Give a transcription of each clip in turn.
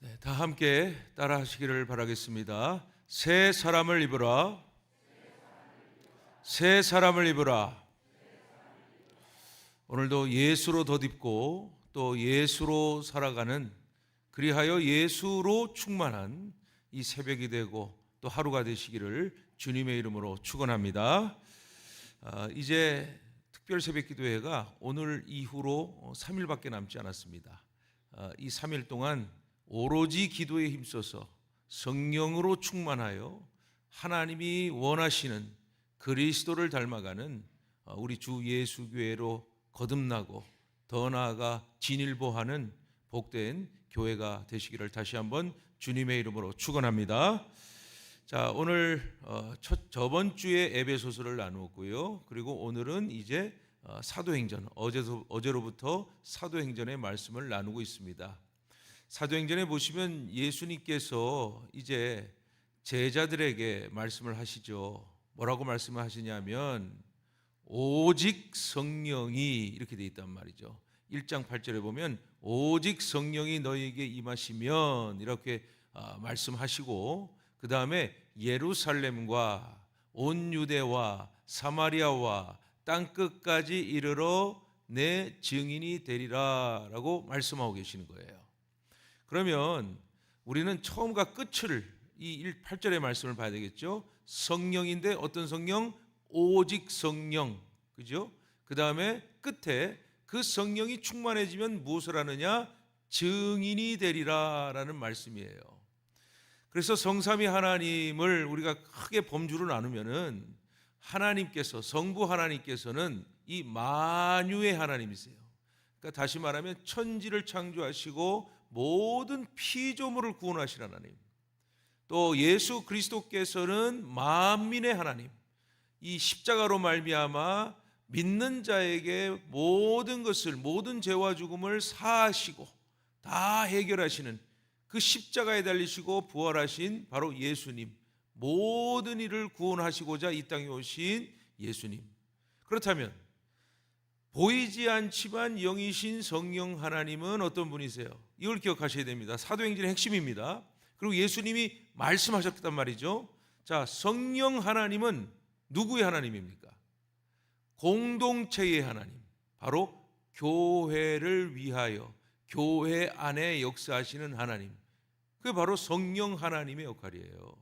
네, 다 함께 따라 하시기를 바라겠습니다. 새 사람을 입으라. 새 사람을 입으라. 오늘도 예수로 덧입고 또 예수로 살아가는 그리하여 예수로 충만한 이 새벽이 되고 또 하루가 되시기를 주님의 이름으로 축원합니다. 아, 이제 특별 새벽 기도회가 오늘 이후로 3일밖에 남지 않았습니다. 아, 이 3일 동안 오로지 기도에 힘써서 성령으로 충만하여 하나님이 원하시는 그리스도를 닮아가는 어, 우리 주 예수 교회로 거듭나고 더 나아가 진일보하는 복된 교회가 되시기를 다시 한번 주님의 이름으로 축원합니다. 자, 오늘 어, 첫 저번 주에 에베소서를 나누었고요. 그리고 오늘은 이제 어, 사도행전 어제서 어제로부터 사도행전의 말씀을 나누고 있습니다. 사도행전에 보시면 예수님께서 이제 제자들에게 말씀을 하시죠. 뭐라고 말씀을 하시냐면 오직 성령이 이렇게 돼 있단 말이죠. 1장 8절에 보면 오직 성령이 너희에게 임하시면 이렇게 아, 말씀하시고 그 다음에 예루살렘과 온 유대와 사마리아와 땅 끝까지 이르러 내 증인이 되리라라고 말씀하고 계시는 거예요. 그러면 우리는 처음과 끝을 이 8절의 말씀을 봐야 되겠죠. 성령인데 어떤 성령? 오직 성령. 그죠? 그 다음에 끝에 그 성령이 충만해지면 무엇을 하느냐? 증인이 되리라 라는 말씀이에요. 그래서 성삼위 하나님을 우리가 크게 범주로 나누면은 하나님께서 성부 하나님께서는 이 만유의 하나님이세요. 그러니까 다시 말하면 천지를 창조하시고 모든 피조물을 구원하신 하나님. 또 예수 그리스도께서는 만민의 하나님. 이 십자가로 말미암아 믿는 자에게 모든 것을 모든 죄와 죽음을 사하시고 다 해결하시는 그 십자가에 달리시고 부활하신 바로 예수님. 모든 일을 구원하시고자 이 땅에 오신 예수님. 그렇다면 보이지 않지만 영이신 성령 하나님은 어떤 분이세요? 이걸 기억하셔야 됩니다. 사도행전의 핵심입니다. 그리고 예수님이 말씀하셨단 말이죠. 자, 성령 하나님은 누구의 하나님입니까? 공동체의 하나님. 바로 교회를 위하여 교회 안에 역사하시는 하나님. 그게 바로 성령 하나님의 역할이에요.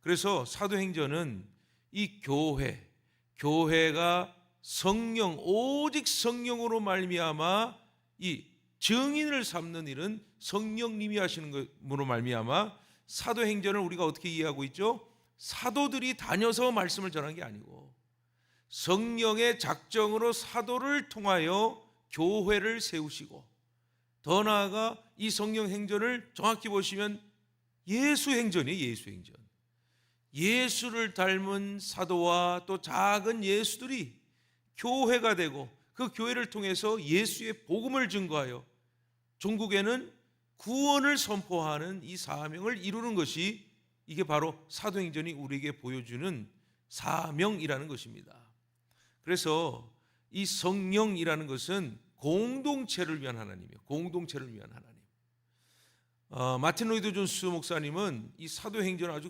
그래서 사도행전은 이 교회, 교회가 성령 오직 성령으로 말미암아 이 증인을 삼는 일은 성령님이 하시는 것으로 말미암아 사도행전을 우리가 어떻게 이해하고 있죠? 사도들이 다녀서 말씀을 전한 게 아니고 성령의 작정으로 사도를 통하여 교회를 세우시고 더 나아가 이 성령 행전을 정확히 보시면 예수 행전이에요, 예수 행전. 예수를 닮은 사도와 또 작은 예수들이 교회가 되고 그 교회를 통해서 예수의 복음을 증거하여 종국에는 구원을 선포하는 이 사명을 이루는 것이 이게 바로 사도행전이 우리에게 보여주는 사명이라는 것입니다. 그래서 이 성령이라는 것은 공동체를 위한 하나님이에요. 공동체를 위한 하나님. 어, 마틴 로이드 존스 목사님은 이 사도행전을 아주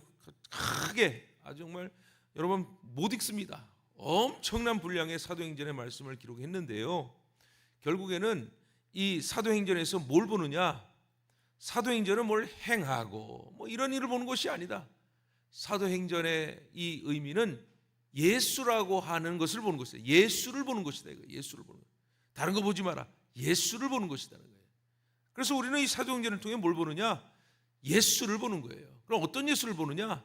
크게 아주 정말 여러분 못 읽습니다. 엄청난 분량의 사도행전의 말씀을 기록했는데요. 결국에는 이 사도행전에서 뭘 보느냐? 사도행전은 뭘 행하고 뭐 이런 일을 보는 것이 아니다. 사도행전의 이 의미는 예수라고 하는 것을 보는 것이다. 예수를 보는 것이다. 이거 예수를 보는 것. 다른 거 보지 마라. 예수를 보는 것이다는 거예요. 그래서 우리는 이 사도행전을 통해 뭘 보느냐? 예수를 보는 거예요. 그럼 어떤 예수를 보느냐?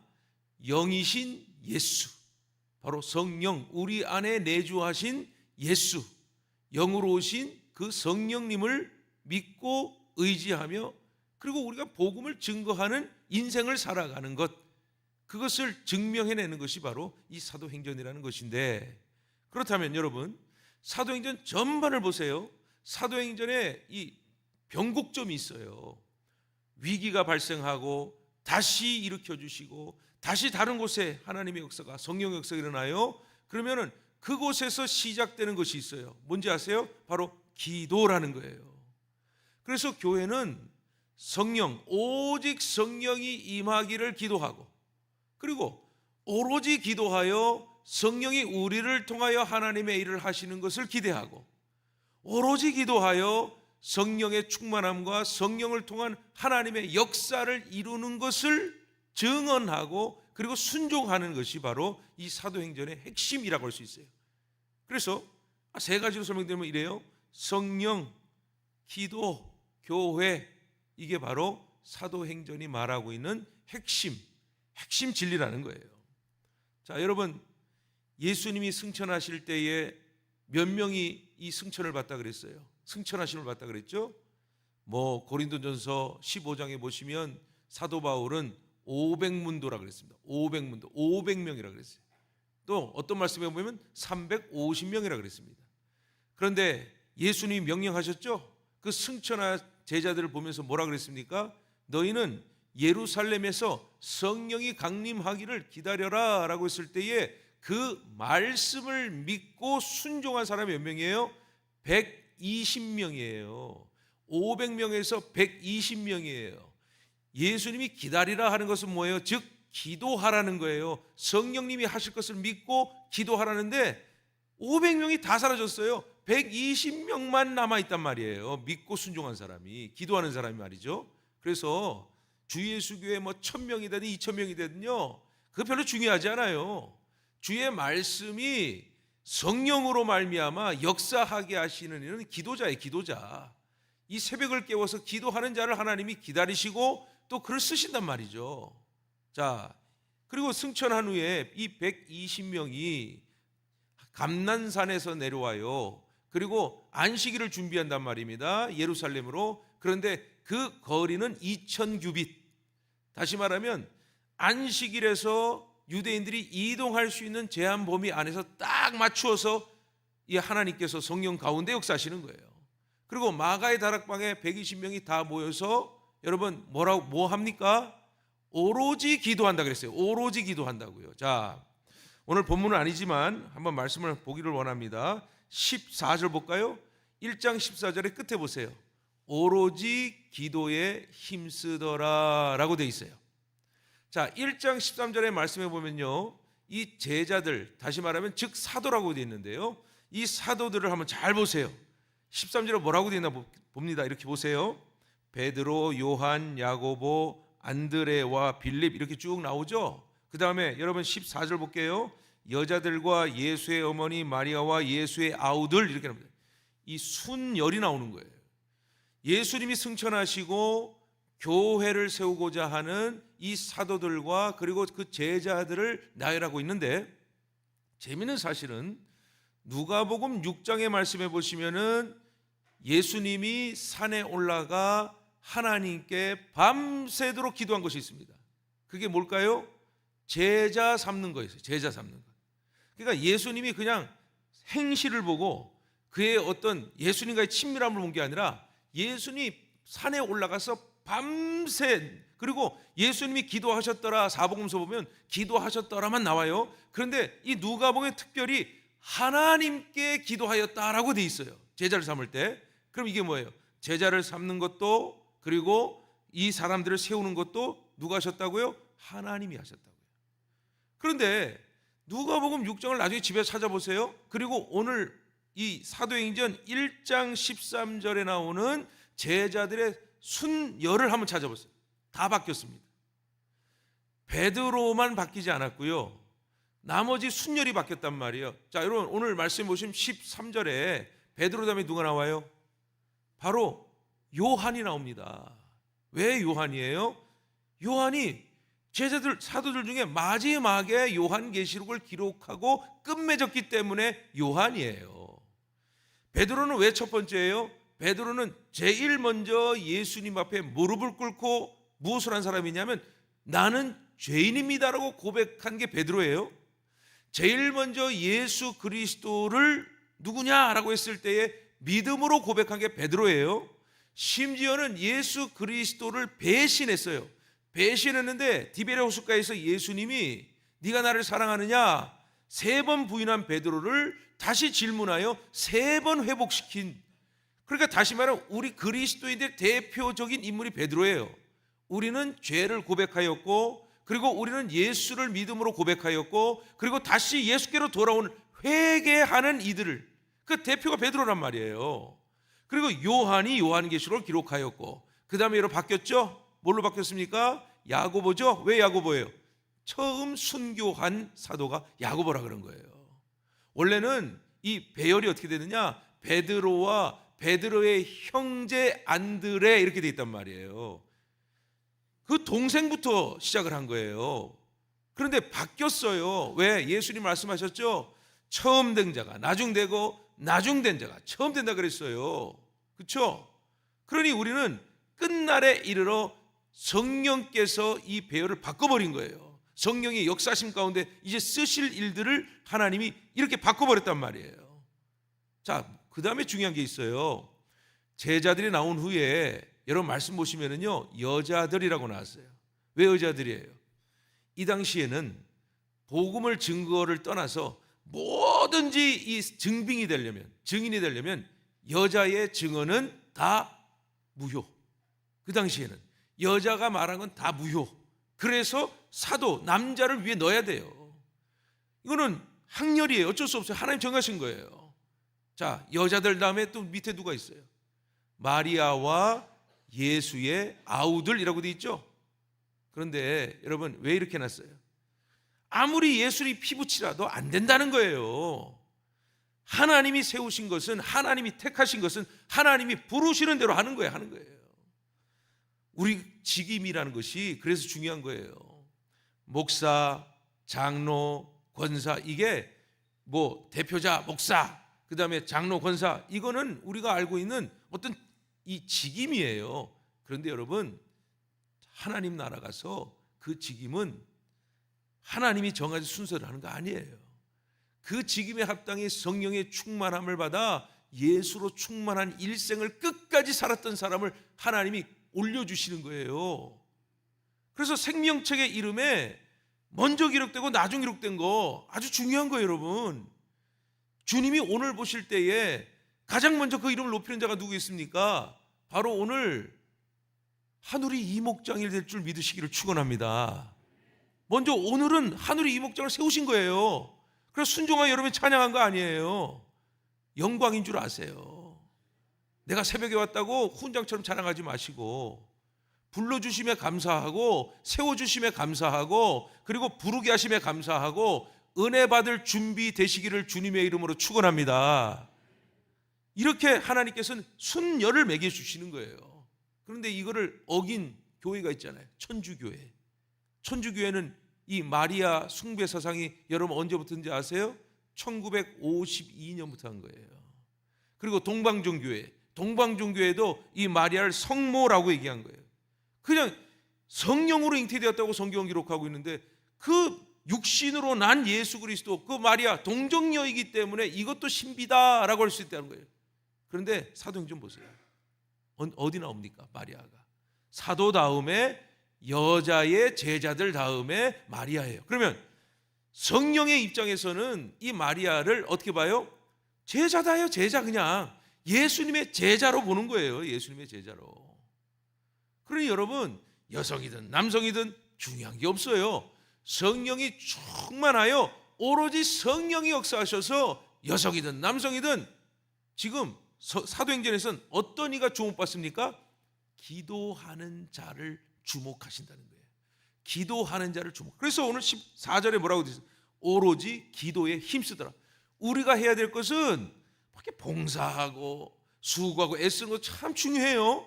영이신 예수. 바로 성령, 우리 안에 내주하신 예수. 영으로 오신 그 성령님을 믿고 의지하며 그리고 우리가 복음을 증거하는 인생을 살아가는 것. 그것을 증명해내는 것이 바로 이 사도행전이라는 것인데 그렇다면 여러분 사도행전 전반을 보세요. 사도행전에 이 변곡점이 있어요. 위기가 발생하고 다시 일으켜 주시고 다시 다른 곳에 하나님의 역사가 성령 역사가 일어나요. 그러면은 그곳에서 시작되는 것이 있어요. 뭔지 아세요? 바로 기도라는 거예요. 그래서 교회는 성령 오직 성령이 임하기를 기도하고 그리고 오로지 기도하여 성령이 우리를 통하여 하나님의 일을 하시는 것을 기대하고 오로지 기도하여 성령의 충만함과 성령을 통한 하나님의 역사를 이루는 것을 증언하고 그리고 순종하는 것이 바로 이 사도행전의 핵심이라고 할 수 있어요. 그래서 세 가지로 설명드리면 이래요. 성령, 기도, 교회 이게 바로 사도행전이 말하고 있는 핵심, 핵심 진리라는 거예요. 자, 여러분 예수님이 승천하실 때에 몇 명이 이 승천을 받다 그랬어요. 승천하심을 받다 그랬죠. 뭐 고린도전서 15장에 보시면 사도 바울은 500문도라 그랬습니다. 500문도, 500명이라 그랬어요. 또 어떤 말씀에 보면 350명이라 그랬습니다. 그런데 예수님이 명령하셨죠? 그 승천한 제자들을 보면서 뭐라 그랬습니까? 너희는 예루살렘에서 성령이 강림하기를 기다려라 라고 했을 때에 그 말씀을 믿고 순종한 사람이 몇 명이에요? 120명이에요. 500명에서 120명이에요. 예수님이 기다리라 하는 것은 뭐예요? 즉 기도하라는 거예요. 성령님이 하실 것을 믿고 기도하라는데 500명이 다 사라졌어요. 120명만 남아 있단 말이에요. 믿고 순종한 사람이 기도하는 사람이 말이죠. 그래서 주 예수 교회 뭐 1000명이 되든 2000명이 되든요. 그거 별로 중요하지 않아요. 주의 말씀이 성령으로 말미암아 역사하게 하시는 이는 기도자의 기도자. 이 새벽을 깨워서 기도하는 자를 하나님이 기다리시고 또 글을 쓰신단 말이죠. 자, 그리고 승천한 후에 이 120명이 감난산에서 내려와요. 그리고 안식일을 준비한단 말입니다. 예루살렘으로. 그런데 그 거리는 2000 규빗. 다시 말하면 안식일에서 유대인들이 이동할 수 있는 제한 범위 안에서 딱 맞추어서 이 하나님께서 성령 가운데 역사하시는 거예요. 그리고 마가의 다락방에 120명이 다 모여서 여러분 뭐라고 뭐 합니까? 오로지 기도한다 그랬어요. 오로지 기도한다고요. 자, 오늘 본문은 아니지만 한번 말씀을 보기를 원합니다. 14절 볼까요? 1장 14절의 끝에 보세요. 오로지 기도에 힘쓰더라 라고 돼 있어요. 자, 1장 13절의 말씀해 보면요. 이 제자들 다시 말하면 즉 사도라고 되어 있는데요. 이 사도들을 한번 잘 보세요. 13절에 뭐라고 되어 있나 봅니다. 이렇게 보세요. 베드로, 요한, 야고보, 안드레와 빌립 이렇게 쭉 나오죠. 그 다음에 여러분 14절 볼게요. 여자들과 예수의 어머니 마리아와 예수의 아우들 이렇게 나옵니다. 이 순열이 나오는 거예요. 예수님이 승천하시고 교회를 세우고자 하는 이 사도들과 그리고 그 제자들을 나열하고 있는데 재미있는 사실은 누가복음 6장의 말씀해 보시면은 예수님이 산에 올라가 하나님께 밤새도록 기도한 것이 있습니다. 그게 뭘까요? 제자 삼는 거였어요. 제자 삼는 거. 그러니까 예수님이 그냥 행실을 보고 그의 어떤 예수님과의 친밀함을 본 게 아니라 예수님이 산에 올라가서 밤새 그리고 예수님이 기도하셨더라 사복음서 보면 기도하셨더라만 나와요. 그런데 이 누가복음에 특별히 하나님께 기도하였다라고 돼 있어요. 제자를 삼을 때. 그럼 이게 뭐예요? 제자를 삼는 것도 그리고 이 사람들을 세우는 것도 누가 하셨다고요? 하나님이 하셨다고요. 그런데 누가복음 6장을 나중에 집에 찾아보세요. 그리고 오늘 이 사도행전 1장 13절에 나오는 제자들의 순열을 한번 찾아보세요. 다 바뀌었습니다. 베드로만 바뀌지 않았고요. 나머지 순열이 바뀌었단 말이에요. 자, 여러분 오늘 말씀 보시면 13절에 베드로 다음에 누가 나와요? 바로 요한이 나옵니다. 왜 요한이에요? 요한이 제자들 사도들 중에 마지막에 요한계시록을 기록하고 끝맺었기 때문에 요한이에요. 베드로는 왜 첫 번째예요? 베드로는 제일 먼저 예수님 앞에 무릎을 꿇고 무엇을 한 사람이냐면 나는 죄인입니다라고 고백한 게 베드로예요. 제일 먼저 예수 그리스도를 누구냐라고 했을 때에 믿음으로 고백한 게 베드로예요. 심지어는 예수 그리스도를 배신했어요. 배신했는데 디베레 호숫가에서 예수님이 네가 나를 사랑하느냐 세 번 부인한 베드로를 다시 질문하여 세 번 회복시킨 그러니까 다시 말하면 우리 그리스도인들의 대표적인 인물이 베드로예요. 우리는 죄를 고백하였고 그리고 우리는 예수를 믿음으로 고백하였고 그리고 다시 예수께로 돌아오는 회개하는 이들을 그 대표가 베드로란 말이에요. 그리고 요한이 요한계시록을 기록하였고 그 다음에 여러 바뀌었죠? 뭘로 바뀌었습니까? 야고보죠? 왜 야고보예요? 처음 순교한 사도가 야고보라 그런 거예요. 원래는 이 배열이 어떻게 되느냐? 베드로와 베드로의 형제 안드레 이렇게 돼 있단 말이에요. 그 동생부터 시작을 한 거예요. 그런데 바뀌었어요. 왜? 예수님 말씀하셨죠? 처음 된 자가 나중 되고 나중 된 자가 처음 된다 그랬어요. 그렇죠? 그러니 우리는 끝날에 이르러 성령께서 이 배열을 바꿔버린 거예요. 성령의 역사심 가운데 이제 쓰실 일들을 하나님이 이렇게 바꿔버렸단 말이에요. 자, 그 다음에 중요한 게 있어요. 제자들이 나온 후에 여러분 말씀 보시면은요 여자들이라고 나왔어요. 왜 여자들이에요? 이 당시에는 복음을 증거를 떠나서 뭐든지 이 증빙이 되려면 증인이 되려면 여자의 증언은 다 무효. 그 당시에는 여자가 말한 건 다 무효. 그래서 사도 남자를 위해 넣어야 돼요. 이거는 학렬이에요. 어쩔 수 없어요. 하나님 정하신 거예요. 자, 여자들 다음에 또 밑에 누가 있어요? 마리아와 예수의 아우들이라고 돼 있죠. 그런데 여러분 왜 이렇게 놨어요? 아무리 예술이 피부치라도 안 된다는 거예요. 하나님이 세우신 것은 하나님이 택하신 것은 하나님이 부르시는 대로 하는 거예요, 하는 거예요. 우리 직임이라는 것이 그래서 중요한 거예요. 목사, 장로, 권사 이게 뭐 대표자, 목사, 그다음에 장로, 권사 이거는 우리가 알고 있는 어떤 이 직임이에요. 그런데 여러분 하나님 나라 가서 그 직임은 하나님이 정하신 순서를 하는 거 아니에요. 그 직임에 합당히 성령의 충만함을 받아 예수로 충만한 일생을 끝까지 살았던 사람을 하나님이 올려주시는 거예요. 그래서 생명책의 이름에 먼저 기록되고 나중 기록된 거 아주 중요한 거예요, 여러분. 주님이 오늘 보실 때에 가장 먼저 그 이름을 높이는 자가 누구 있습니까? 바로 오늘 하늘이 이목장일 될 줄 믿으시기를 축원합니다. 먼저 오늘은 하늘이 이목장을 세우신 거예요. 그래서 순종하여 여러분이 찬양한 거 아니에요. 영광인 줄 아세요. 내가 새벽에 왔다고 훈장처럼 찬양하지 마시고 불러주심에 감사하고 세워주심에 감사하고 그리고 부르게 하심에 감사하고 은혜 받을 준비 되시기를 주님의 이름으로 축원합니다. 이렇게 하나님께서는 순열을 매겨 주시는 거예요. 그런데 이거를 어긴 교회가 있잖아요. 천주교회. 천주교회는 이 마리아 숭배 사상이 여러분 언제부터인지 아세요? 1952년부터 한 거예요. 그리고 동방종교회, 동방종교회도 이 마리아를 성모라고 얘기한 거예요. 그냥 성령으로 잉태되었다고 성경 기록하고 있는데 그 육신으로 난 예수 그리스도 그 마리아 동정녀이기 때문에 이것도 신비다라고 할 수 있다는 거예요. 그런데 사도행전 보세요. 어- 어디 나옵니까? 마리아가. 사도 다음에 여자의 제자들 다음에 마리아예요. 그러면 성령의 입장에서는 이 마리아를 어떻게 봐요? 제자다요, 제자 그냥 예수님의 제자로 보는 거예요. 예수님의 제자로. 그러니 여러분 여성이든 남성이든 중요한 게 없어요. 성령이 충만하여 오로지 성령이 역사하셔서 여성이든 남성이든 지금 서- 사도행전에서는 어떤 이가 주목받습니까? 기도하는 자를 주목하신다는 거예요. 기도하는 자를 주목. 그래서 오늘 14절에 뭐라고 되어? 오로지 기도에 힘쓰더라. 우리가 해야 될 것은 밖에 봉사하고 수고하고 애쓰는 거 참 중요해요.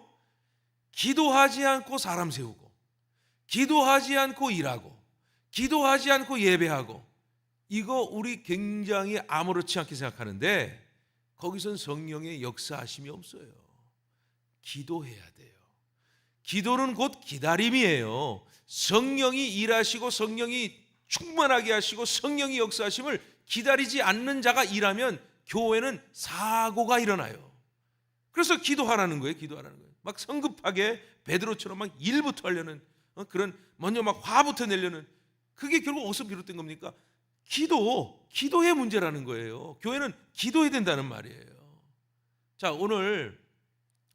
기도하지 않고 사람 세우고 기도하지 않고 일하고 기도하지 않고 예배하고 이거 우리 굉장히 아무렇지 않게 생각하는데 거기선 성령의 역사하심이 없어요. 기도해야 돼요. 기도는 곧 기다림이에요. 성령이 일하시고 성령이 충만하게 하시고 성령이 역사하심을 기다리지 않는 자가 일하면 교회는 사고가 일어나요. 그래서 기도하라는 거예요. 기도하라는 거예요. 막 성급하게 베드로처럼 막 일부터 하려는 어, 그런 먼저 막 화부터 내려는 그게 결국 어디서 비롯된 겁니까? 기도, 기도의 문제라는 거예요. 교회는 기도해야 된다는 말이에요. 자, 오늘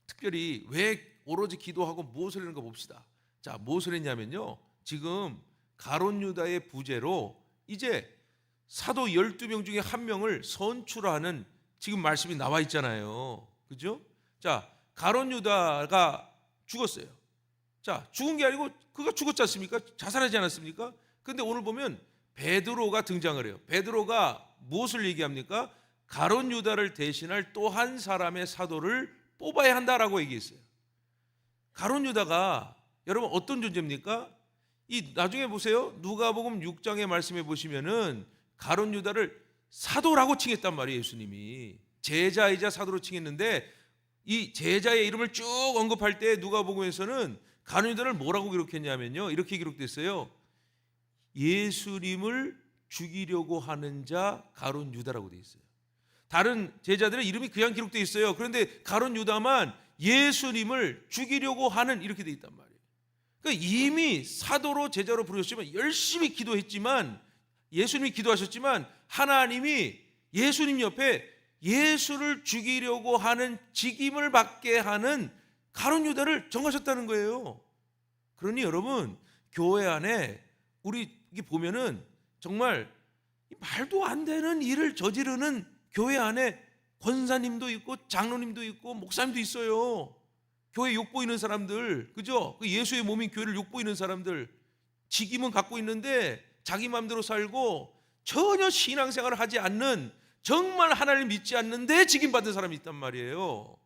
특별히 왜 오로지 기도하고 무엇을 했는가 봅시다. 자, 무엇을 했냐면요. 지금 가론 유다의 부재로 이제 사도 12명 중에 한 명을 선출하는 지금 말씀이 나와 있잖아요. 그죠? 자, 가론 유다가 죽었어요. 자, 죽은 게 아니고 그가 죽었지 않습니까? 자살하지 않았습니까? 근데 오늘 보면 베드로가 등장을 해요. 베드로가 무엇을 얘기합니까? 가론 유다를 대신할 또 한 사람의 사도를 뽑아야 한다라고 얘기했어요. 가론 유다가 여러분 어떤 존재입니까? 이 나중에 보세요. 누가복음 6장에 말씀해 보시면은 가론 유다를 사도라고 칭했단 말이에요, 예수님이. 제자이자 사도로 칭했는데 이 제자의 이름을 쭉 언급할 때 누가복음에서는 가론 유다를 뭐라고 기록했냐면요. 이렇게 기록됐어요. 예수님을 죽이려고 하는 자 가론 유다라고 돼 있어요. 다른 제자들의 이름이 그냥 기록돼 있어요. 그런데 가론 유다만 예수님을 죽이려고 하는 이렇게 돼 있단 말이에요. 그러니까 이미 사도로 제자로 부르셨지만 열심히 기도했지만 예수님이 기도하셨지만 하나님이 예수님 옆에 예수를 죽이려고 하는 직임을 받게 하는 가론 유다를 정하셨다는 거예요. 그러니 여러분 교회 안에 우리 보면은 정말 말도 안 되는 일을 저지르는 교회 안에 권사님도 있고 장로님도 있고 목사님도 있어요. 교회 욕 보이는 사람들, 그죠? 그 예수의 몸인 교회를 욕 보이는 사람들, 직임은 갖고 있는데 자기 마음대로 살고 전혀 신앙생활을 하지 않는 정말 하나님을 믿지 않는데 직임 받은 사람이 있단 말이에요.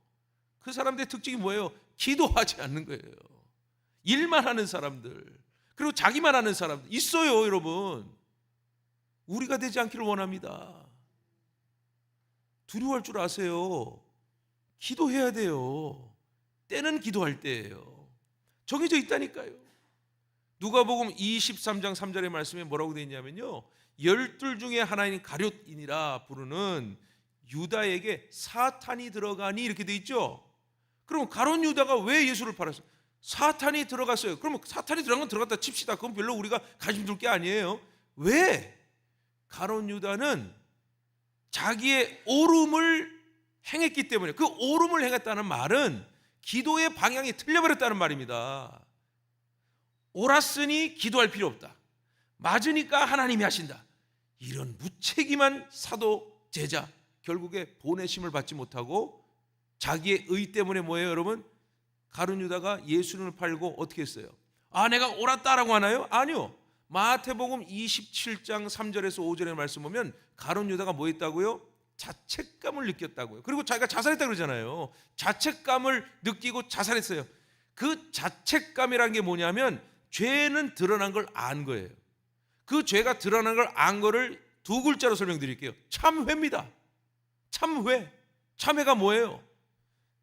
그 사람들의 특징이 뭐예요? 기도하지 않는 거예요. 일만 하는 사람들, 그리고 자기만 하는 사람들 있어요, 여러분. 우리가 되지 않기를 원합니다. 두려워할 줄 아세요. 기도해야 돼요. 때는 기도할 때예요. 정해져 있다니까요. 누가복음 23장 3절의 말씀에 뭐라고 되어 있냐면요. 열둘 중에 하나인 가룟이니라 부르는 유다에게 사탄이 들어가니 이렇게 돼 있죠. 그럼 가론 유다가 왜 예수를 팔았어요? 사탄이 들어갔어요. 그러면 사탄이 들어간 건 들어갔다 칩시다. 그건 별로 우리가 관심 둘 게 아니에요. 왜? 가론 유다는 자기의 오름을 행했기 때문에 그 오름을 행했다는 말은 기도의 방향이 틀려버렸다는 말입니다. 옳았으니 기도할 필요 없다. 맞으니까 하나님이 하신다. 이런 무책임한 사도 제자 결국에 보내심을 받지 못하고 자기의 의 때문에 뭐예요, 여러분? 가룟 유다가 예수님을 팔고 어떻게 했어요? 아, 내가 옳았다라고 하나요? 아니요. 마태복음 27장 3절에서 5절의 말씀 보면 가룟 유다가 뭐 했다고요? 자책감을 느꼈다고요. 그리고 자기가 자살했다 그러잖아요. 자책감을 느끼고 자살했어요. 그 자책감이란 게 뭐냐면 죄는 드러난 걸 안 거예요. 그 죄가 드러난 걸 안 거를 두 글자로 설명드릴게요. 참회입니다. 참회. 참회가 뭐예요?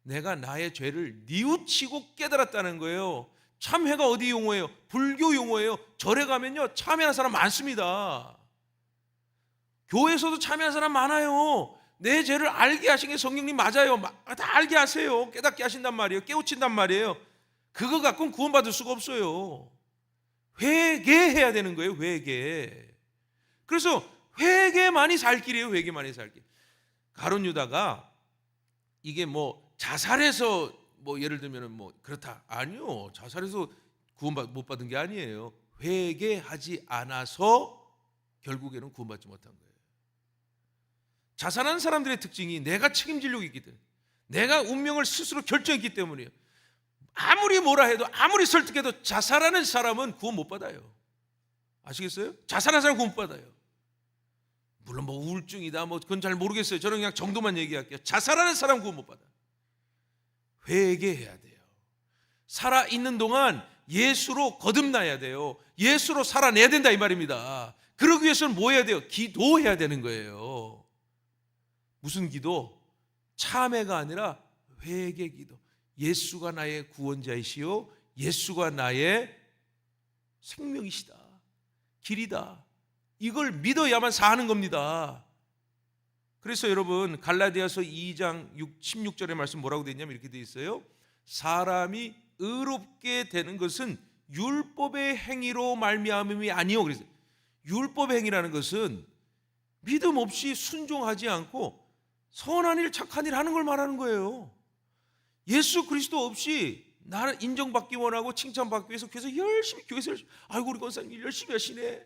내가 나의 죄를 뉘우치고 깨달았다는 거예요. 참회가 어디 용어예요? 불교 용어예요. 절에 가면요 참회하는 사람 많습니다. 교회에서도 참회하는 사람 많아요. 내 죄를 알게 하신 게 성령님 맞아요. 다 알게 하세요. 깨닫게 하신단 말이에요. 깨우친단 말이에요. 그거 갖고는 구원받을 수가 없어요. 회개해야 되는 거예요. 회개. 그래서 회개만이 살 길이에요. 회개만이 살 길. 가론 유다가 이게 뭐 자살해서 뭐 예를 들면은 뭐 그렇다 아니요 자살해서 구원 못 받은 게 아니에요 회개하지 않아서 결국에는 구원받지 못한 거예요 자살하는 사람들의 특징이 내가 책임지려고 있기 때문에 내가 운명을 스스로 결정했기 때문이에요 아무리 뭐라 해도 아무리 설득해도 자살하는 사람은 구원 못 받아요 아시겠어요? 자살하는 사람 구원 못 받아요 물론 뭐 우울증이다 뭐 그건 잘 모르겠어요 저는 그냥 정도만 얘기할게요 자살하는 사람 구원 못 받아요 회개해야 돼요. 살아 있는 동안 예수로 거듭나야 돼요. 예수로 살아내야 된다 이 말입니다. 그러기 위해서는 뭐 해야 돼요? 기도해야 되는 거예요. 무슨 기도? 참회가 아니라 회개 기도. 예수가 나의 구원자이시요 예수가 나의 생명이시다. 길이다. 이걸 믿어야만 사는 겁니다. 그래서 여러분 갈라디아서 2장 6, 16절의 말씀 뭐라고 되어 있냐면 이렇게 되어 있어요. 사람이 의롭게 되는 것은 율법의 행위로 말미암음이 아니요. 그래서 율법의 행위라는 것은 믿음 없이 순종하지 않고 선한 일, 착한 일 하는 걸 말하는 거예요. 예수 그리스도 없이 나를 인정받기 원하고 칭찬받기 위해서 그래서 열심히 교회에서 아이고 우리 권사님 일 열심히 하시네.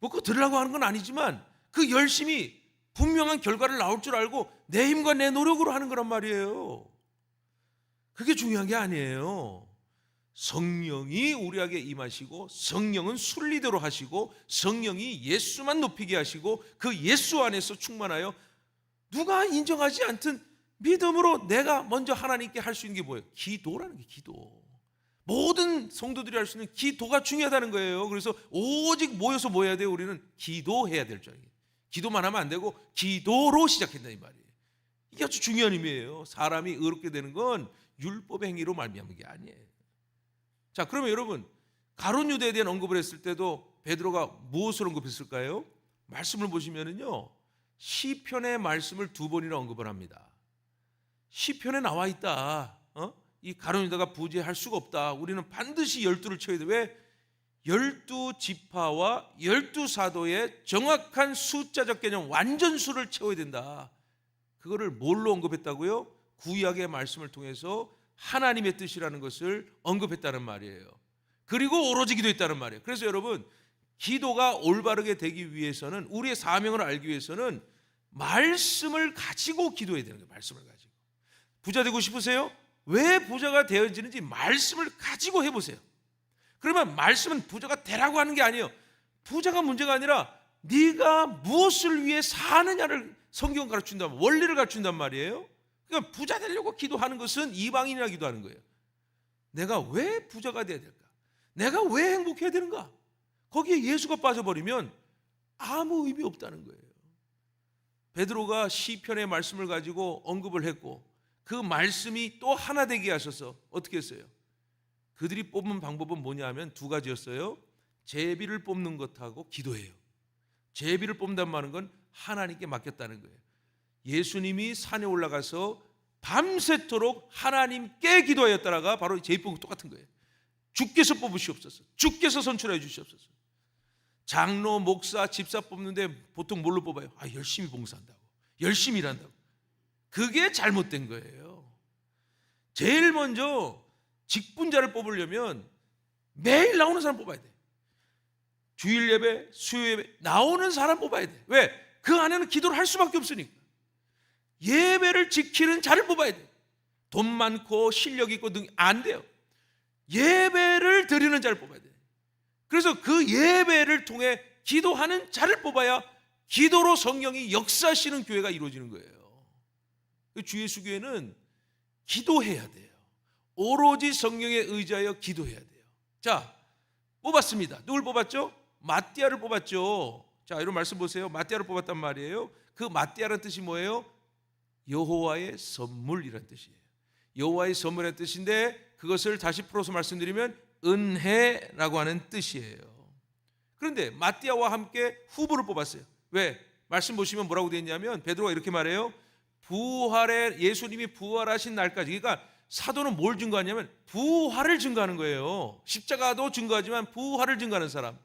뭐 그거 들으려고 하는 건 아니지만 그 열심히 분명한 결과를 나올 줄 알고 내 힘과 내 노력으로 하는 거란 말이에요. 그게 중요한 게 아니에요. 성령이 우리에게 임하시고 성령은 순리대로 하시고 성령이 예수만 높이게 하시고 그 예수 안에서 충만하여 누가 인정하지 않든 믿음으로 내가 먼저 하나님께 할 수 있는 게 뭐예요? 기도라는 게 기도. 모든 성도들이 할 수 있는 기도가 중요하다는 거예요. 그래서 오직 모여서 뭐 해야 돼요? 우리는 기도해야 될 줄. 기도만 하면 안 되고 기도로 시작한다 이 말이에요. 이게 아주 중요한 의미예요. 사람이 의롭게 되는 건 율법의 행위로 말미암은 게 아니에요. 자, 그러면 여러분 가론 유대에 대한 언급을 했을 때도 베드로가 무엇을 언급했을까요? 말씀을 보시면은요. 시편의 말씀을 두 번이나 언급을 합니다. 시편에 나와 있다. 어? 이 가론 유다가 부재할 수가 없다. 우리는 반드시 열두를 쳐야 돼. 왜? 열두 지파와 열두 사도의 정확한 숫자적 개념 완전 수를 채워야 된다. 그거를 뭘로 언급했다고요? 구약의 말씀을 통해서 하나님의 뜻이라는 것을 언급했다는 말이에요. 그리고 오로지 기도했다는 말이에요. 그래서 여러분 기도가 올바르게 되기 위해서는 우리의 사명을 알기 위해서는 말씀을 가지고 기도해야 되는 거예요. 말씀을 가지고. 부자 되고 싶으세요? 왜 부자가 되어지는지 말씀을 가지고 해보세요. 그러면 말씀은 부자가 되라고 하는 게 아니에요. 부자가 문제가 아니라 네가 무엇을 위해 사느냐를 성경 가르친다 원리를 가르친단 말이에요. 그러니까 부자 되려고 기도하는 것은 이방인이라 기도하는 거예요. 내가 왜 부자가 돼야 될까? 내가 왜 행복해야 되는가? 거기에 예수가 빠져버리면 아무 의미 없다는 거예요. 베드로가 시편의 말씀을 가지고 언급을 했고 그 말씀이 또 하나 되게 하셔서 어떻게 했어요? 그들이 뽑은 방법은 뭐냐 하면 두 가지였어요. 제비를 뽑는 것하고 기도해요. 제비를 뽑는단 말은 건 하나님께 맡겼다는 거예요. 예수님이 산에 올라가서 밤새도록 하나님께 기도하였다가 바로 제비 뽑은 거 똑같은 거예요. 주께서 뽑으시옵소서. 주께서 선출해 주시옵소서. 장로, 목사, 집사 뽑는데 보통 뭘로 뽑아요? 아, 열심히 봉사한다고. 열심히 일한다고. 그게 잘못된 거예요. 제일 먼저 직분자를 뽑으려면 매일 나오는 사람 뽑아야 돼. 주일 예배, 수요 예배 나오는 사람 뽑아야 돼. 왜? 그 안에는 기도를 할 수밖에 없으니까. 예배를 지키는 자를 뽑아야 돼. 돈 많고 실력 있고 등 안 돼요. 예배를 드리는 자를 뽑아야 돼. 그래서 그 예배를 통해 기도하는 자를 뽑아야 기도로 성령이 역사하시는 교회가 이루어지는 거예요. 그주 예수 교회는 기도해야 돼요. 오로지 성령에 의지하여 기도해야 돼요. 자, 뽑았습니다. 누굴 뽑았죠? 마띠아를 뽑았죠. 자, 이런 말씀 보세요. 마띠아를 뽑았단 말이에요. 그 마띠아라는 뜻이 뭐예요? 여호와의 선물이라는 뜻이에요. 여호와의 선물의 뜻인데 그것을 다시 풀어서 말씀드리면 은혜라고 하는 뜻이에요. 그런데 마띠아와 함께 후보를 뽑았어요. 왜? 말씀 보시면 뭐라고 되어 있냐면 베드로가 이렇게 말해요. 부활의 예수님이 부활하신 날까지 그러니까 사도는 뭘 증거하냐면 부활을 증거하는 거예요. 십자가도 증거하지만 부활을 증거하는 사람.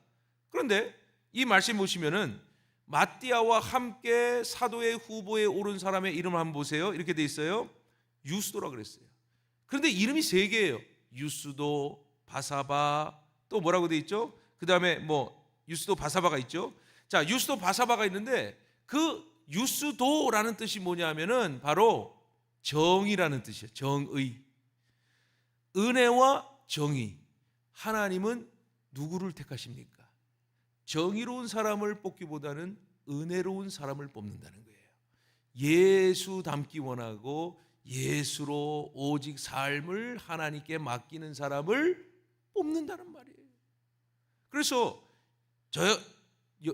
그런데 이 말씀 보시면은 마띠아와 함께 사도의 후보에 오른 사람의 이름을 한번 보세요. 이렇게 돼 있어요. 유스도라 그랬어요. 그런데 이름이 세 개예요. 유스도, 바사바, 또 뭐라고 돼 있죠? 그 다음에 뭐 유스도, 바사바가 있죠. 자, 유스도, 바사바가 있는데 그 유스도라는 뜻이 뭐냐면은 바로 정의라는 뜻이에요. 정의. 은혜와 정의. 하나님은 누구를 택하십니까? 정의로운 사람을 뽑기보다는 은혜로운 사람을 뽑는다는 거예요. 예수 닮기 원하고 예수로 오직 삶을 하나님께 맡기는 사람을 뽑는다는 말이에요. 그래서 저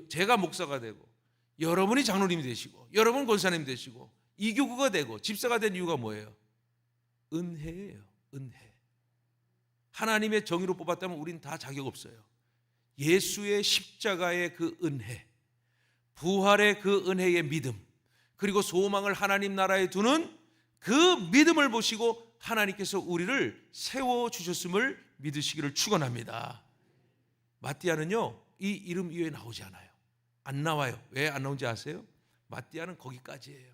제가 목사가 되고 여러분이 장로님이 되시고 여러분 권사님 되시고 이교구가 되고 집사가 된 이유가 뭐예요? 은혜예요. 은혜. 하나님의 정의로 뽑았다면 우린 다 자격 없어요. 예수의 십자가의 그 은혜, 부활의 그 은혜의 믿음, 그리고 소망을 하나님 나라에 두는 그 믿음을 보시고 하나님께서 우리를 세워 주셨음을 믿으시기를 축원합니다. 마띠아는요 이 이름 이외에 나오지 않아요. 안 나와요. 왜 안 나온지 아세요? 마띠아는 거기까지예요.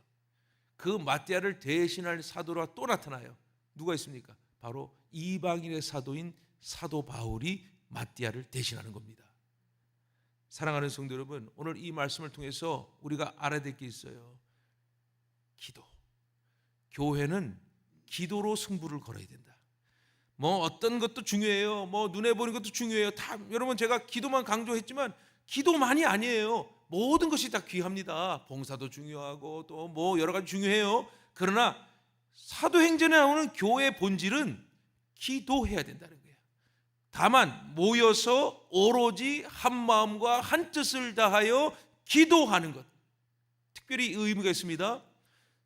그 마띠아를 대신할 사도가 또 나타나요. 누가 있습니까? 바로 이방인의 사도인 사도 바울이 마띠아를 대신하는 겁니다. 사랑하는 성도 여러분, 오늘 이 말씀을 통해서 우리가 알아야 될 게 있어요. 기도. 교회는 기도로 승부를 걸어야 된다. 뭐 어떤 것도 중요해요. 뭐 눈에 보이는 것도 중요해요. 다 여러분 제가 기도만 강조했지만 기도만이 아니에요. 모든 것이 다 귀합니다. 봉사도 중요하고 또 뭐 여러 가지 중요해요. 그러나 사도행전에 나오는 교회의 본질은 기도해야 된다는 거예요. 다만 모여서 오로지 한 마음과 한 뜻을 다하여 기도하는 것. 특별히 의미가 있습니다.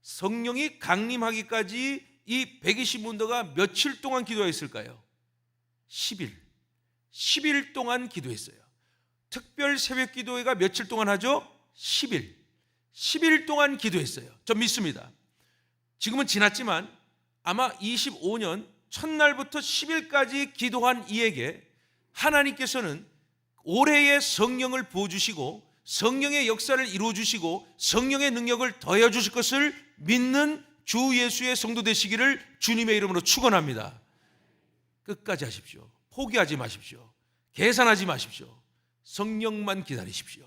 성령이 강림하기까지 이 120문도가 며칠 동안 기도했을까요? 10일. 10일 동안 기도했어요. 특별 새벽 기도회가 며칠 동안 하죠? 10일. 10일 동안 기도했어요. 전 믿습니다. 지금은 지났지만 아마 25년 첫날부터 10일까지 기도한 이에게 하나님께서는 올해의 성령을 부어주시고 성령의 역사를 이루어주시고 성령의 능력을 더해주실 것을 믿는 주 예수의 성도 되시기를 주님의 이름으로 축원합니다. 끝까지 하십시오. 포기하지 마십시오. 계산하지 마십시오. 성령만 기다리십시오.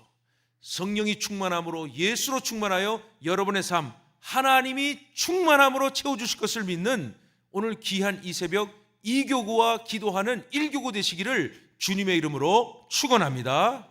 성령이 충만함으로 예수로 충만하여 여러분의 삶 하나님이 충만함으로 채워 주실 것을 믿는 오늘 귀한 이 새벽 이교구와 기도하는 일교구 되시기를 주님의 이름으로 축원합니다.